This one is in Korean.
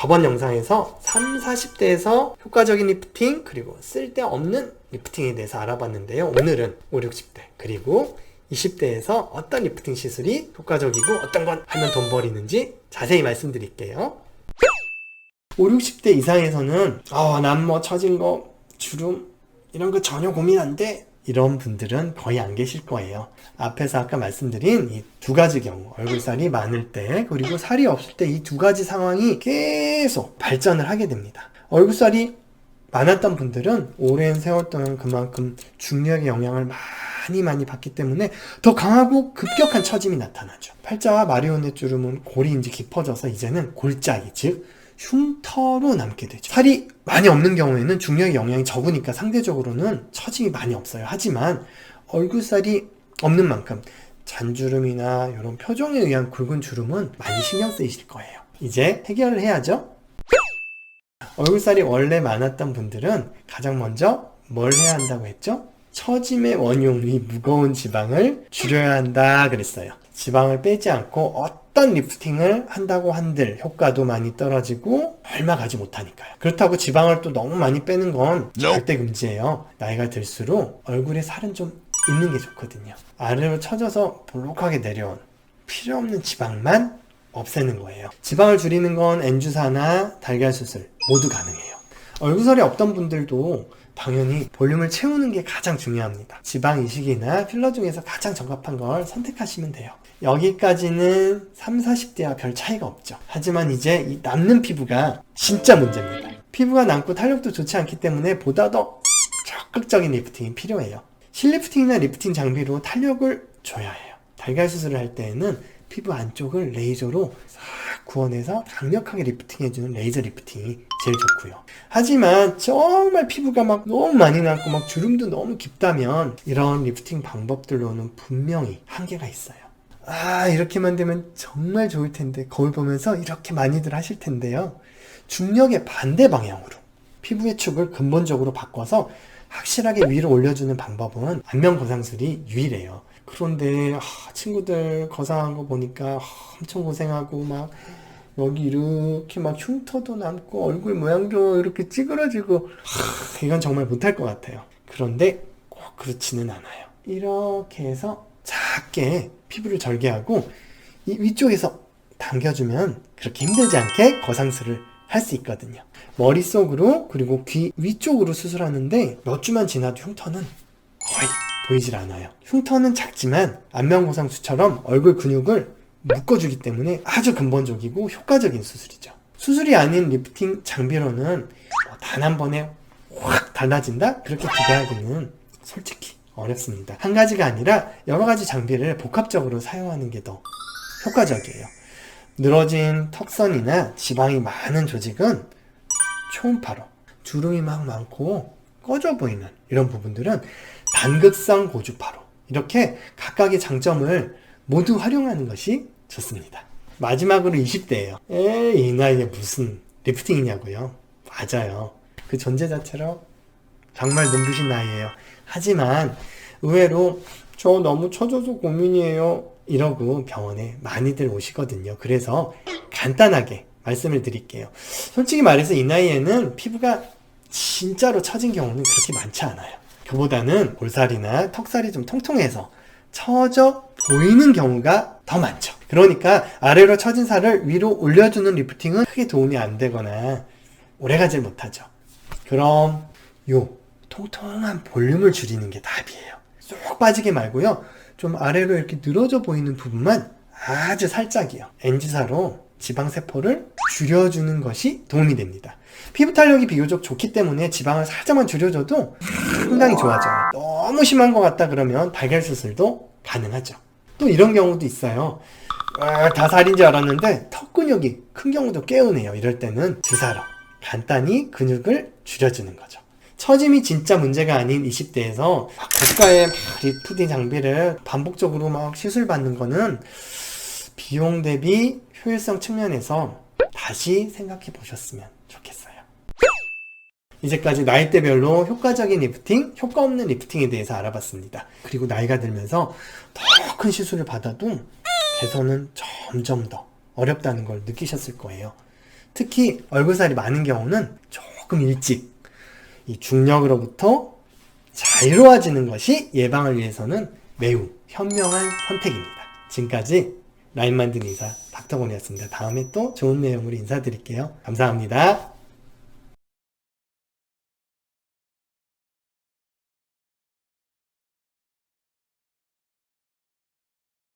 저번 영상에서 3, 40대에서 효과적인 리프팅 그리고 쓸데없는 리프팅에 대해서 알아봤는데요. 오늘은 5, 60대 그리고 20대에서 어떤 리프팅 시술이 효과적이고 어떤 건 하면 돈 버리는지 자세히 말씀드릴게요. 5, 60대 이상에서는 어, 난뭐 처진 거, 주름 이런 거 전혀 고민 안 돼. 이런 분들은 거의 안 계실 거예요. 앞에서 아까 말씀드린 이 두 가지 경우, 얼굴살이 많을 때, 그리고 살이 없을 때 이 두 가지 상황이 계속 발전을 하게 됩니다. 얼굴살이 많았던 분들은 오랜 세월 동안 그만큼 중력의 영향을 많이 많이 받기 때문에 더 강하고 급격한 처짐이 나타나죠. 팔자와 마리오넷 주름은 골이 이제 깊어져서 이제는 골짜기, 즉 흉터로 남게 되죠. 살이 많이 없는 경우에는 중력의 영향이 적으니까 상대적으로는 처짐이 많이 없어요. 하지만 얼굴살이 없는 만큼 잔주름이나 이런 표정에 의한 굵은 주름은 많이 신경 쓰이실 거예요. 이제 해결을 해야죠. 얼굴살이 원래 많았던 분들은 가장 먼저 뭘 해야 한다고 했죠? 처짐의 원흉이 무거운 지방을 줄여야 한다 그랬어요. 지방을 빼지 않고 어떤 리프팅을 한다고 한들 효과도 많이 떨어지고 얼마 가지 못하니까요. 그렇다고 지방을 또 너무 많이 빼는 건 절대 금지예요. 나이가 들수록 얼굴에 살은 좀 있는 게 좋거든요. 아래로 쳐져서 볼록하게 내려온 필요 없는 지방만 없애는 거예요. 지방을 줄이는 건 엔주사나 달걀 수술 모두 가능해요. 얼굴살이 없던 분들도 당연히 볼륨을 채우는 게 가장 중요합니다. 지방 이식이나 필러 중에서 가장 적합한 걸 선택하시면 돼요. 여기까지는 3, 40대와 별 차이가 없죠. 하지만 이제 이 남는 피부가 진짜 문제입니다. 피부가 남고 탄력도 좋지 않기 때문에 보다 더 적극적인 리프팅이 필요해요. 실리프팅이나 리프팅 장비로 탄력을 줘야 해요. 달걀 수술을 할 때에는 피부 안쪽을 레이저로 싹 구워내서 강력하게 리프팅해주는 레이저 리프팅이 제일 좋고요. 하지만 정말 피부가 막 너무 많이 남고 막 주름도 너무 깊다면 이런 리프팅 방법들로는 분명히 한계가 있어요. 아, 이렇게만 되면 정말 좋을 텐데 거울 보면서 이렇게 많이들 하실 텐데요. 중력의 반대 방향으로 피부의 축을 근본적으로 바꿔서 확실하게 위로 올려주는 방법은 안면 고상술이 유일해요. 그런데 아, 친구들 거상한 거 보니까 아, 엄청 고생하고 막 여기 이렇게 막 흉터도 남고 얼굴 모양도 이렇게 찌그러지고 아, 이건 정말 못할 것 같아요. 그런데 꼭 그렇지는 않아요. 이렇게 해서 작게 피부를 절개하고 이 위쪽에서 당겨주면 그렇게 힘들지 않게 거상술을 할 수 있거든요. 머릿속으로 그리고 귀 위쪽으로 수술하는데 몇 주만 지나도 흉터는 거의 보이질 않아요. 흉터는 작지만 안면고상수처럼 얼굴 근육을 묶어주기 때문에 아주 근본적이고 효과적인 수술이죠. 수술이 아닌 리프팅 장비로는 뭐단한 번에 확 달라진다? 그렇게 기대하기는 솔직히 어렵습니다. 한 가지가 아니라 여러 가지 장비를 복합적으로 사용하는 게 더 효과적이에요. 늘어진 턱선이나 지방이 많은 조직은 초음파로 주름이 막 많고 꺼져 보이는 이런 부분들은 단극성 고주파로 이렇게 각각의 장점을 모두 활용하는 것이 좋습니다. 마지막으로 20대예요. 에이, 이 나이에 무슨 리프팅이냐고요. 맞아요. 그 존재 자체로 정말 눈부신 나이에요. 하지만 의외로 저 너무 처져서 고민이에요. 이러고 병원에 많이들 오시거든요. 그래서 간단하게 말씀을 드릴게요. 솔직히 말해서 이 나이에는 피부가 진짜로 처진 경우는 그렇게 많지 않아요. 그보다는 볼살이나 턱살이 좀 통통해서 처져 보이는 경우가 더 많죠. 그러니까 아래로 처진 살을 위로 올려주는 리프팅은 크게 도움이 안 되거나 오래가질 못하죠. 그럼 요 통통한 볼륨을 줄이는 게 답이에요. 쏙 빠지게 말고요. 좀 아래로 이렇게 늘어져 보이는 부분만 아주 살짝이요. 엔지사로 지방세포를 줄여주는 것이 도움이 됩니다. 피부 탄력이 비교적 좋기 때문에 지방을 살짝만 줄여줘도 상당히 좋아져요. 너무 심한 것 같다 그러면 달걀 수술도 가능하죠. 또 이런 경우도 있어요. 아, 다 살인 줄 알았는데 턱 근육이 큰 경우도 깨우네요. 이럴 때는 주사로 간단히 근육을 줄여주는 거죠. 처짐이 진짜 문제가 아닌 20대에서 고가의 리프팅 장비를 반복적으로 막 시술 받는 거는 비용 대비 효율성 측면에서 다시 생각해 보셨으면 좋겠어요. 이제까지 나이대별로 효과적인 리프팅, 효과 없는 리프팅에 대해서 알아봤습니다. 그리고 나이가 들면서 더 큰 시술을 받아도 개선은 점점 더 어렵다는 걸 느끼셨을 거예요. 특히 얼굴살이 많은 경우는 조금 일찍 이 중력으로부터 자유로워지는 것이 예방을 위해서는 매우 현명한 선택입니다. 지금까지 라인 만든 의사 닥터곤이었습니다. 다음에 또 좋은 내용으로 인사드릴게요. 감사합니다.